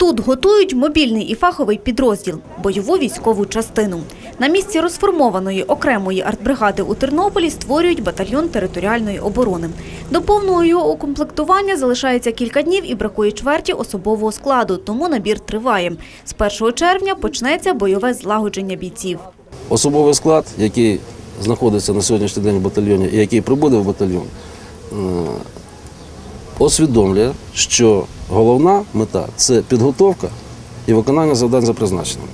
Тут готують мобільний і фаховий підрозділ – бойову військову частину. На місці розформованої окремої артбригади у Тернополі створюють батальйон територіальної оборони. До повного його укомплектування залишається кілька днів і бракує чверті особового складу, тому набір триває. З 1 червня почнеться бойове злагодження бійців. Особовий склад, який знаходиться на сьогоднішній день в батальйоні і який прибуде в батальйон, е, усвідомлює, що головна мета це підготовка і виконання завдань за призначенням.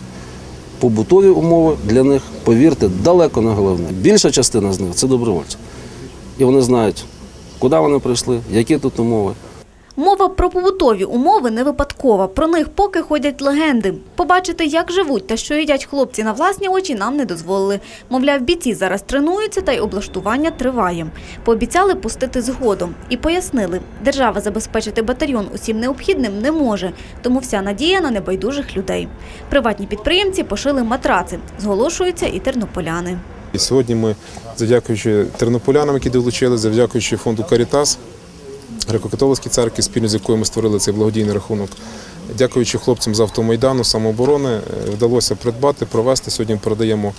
Побутові умови для них, повірте, далеко не головне. Більша частина з них це добровольці. І вони знають, куди вони прийшли, які тут умови. Мова про побутові умови не випадкова. Про них поки ходять легенди. Побачити, як живуть та що їдять хлопці на власні очі, нам не дозволили. Мовляв, бійці зараз тренуються та й облаштування триває. Пообіцяли пустити згодом і пояснили, держава забезпечити батальйон усім необхідним не може, тому вся надія на небайдужих людей. Приватні підприємці пошили матраци, зголошуються і тернополяни. Сьогодні ми, завдякуючи тернополянам, які долучилися, завдякуючи фонду Карітас, Греко-католицькій церкві, спільно з якою ми створили цей благодійний рахунок. Дякуючи хлопцям з автомайдану, самооборони, е, вдалося придбати, провести. Сьогодні передаємо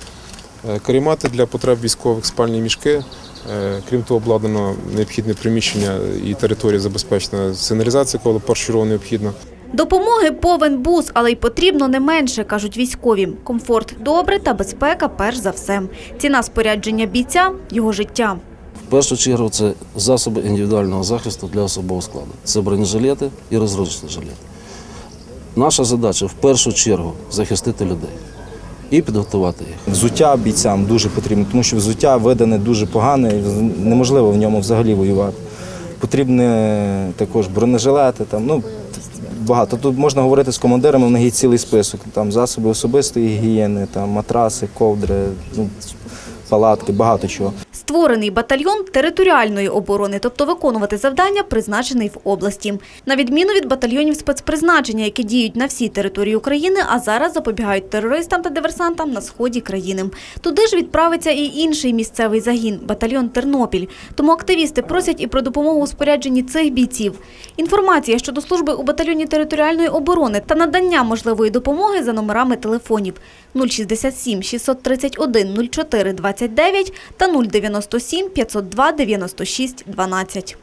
е, карімати для потреб військових, спальні мішки. Е, Крім того, обладнано необхідне приміщення і територія забезпечена сигналізація, коли першочергово необхідно. Допомоги повен бус, але й потрібно не менше, кажуть військові. Комфорт добре та безпека перш за все. Ціна спорядження бійця – його життя. В першу чергу це засоби індивідуального захисту для особового складу. Це бронежилети і розгрузочні жилети. Наша задача в першу чергу захистити людей і підготувати їх. Взуття бійцям дуже потрібно, тому що взуття видане дуже погане, неможливо в ньому взагалі воювати. Потрібні також бронежилети, там, ну, багато. Тут можна говорити з командирами, в них є цілий список. Там засоби особистої гігієни, там, матраси, ковдри, ну, палатки, багато чого. Створений батальйон територіальної оборони, тобто виконувати завдання, призначений в області. На відміну від батальйонів спецпризначення, які діють на всій території України, а зараз запобігають терористам та диверсантам на сході країни. Туди ж відправиться і інший місцевий загін – батальйон Тернопіль. Тому активісти просять і про допомогу у спорядженні цих бійців. Інформація щодо служби у батальйоні територіальної оборони та надання можливої допомоги за номерами телефонів 067 631 04 29 та 097 502 96 12.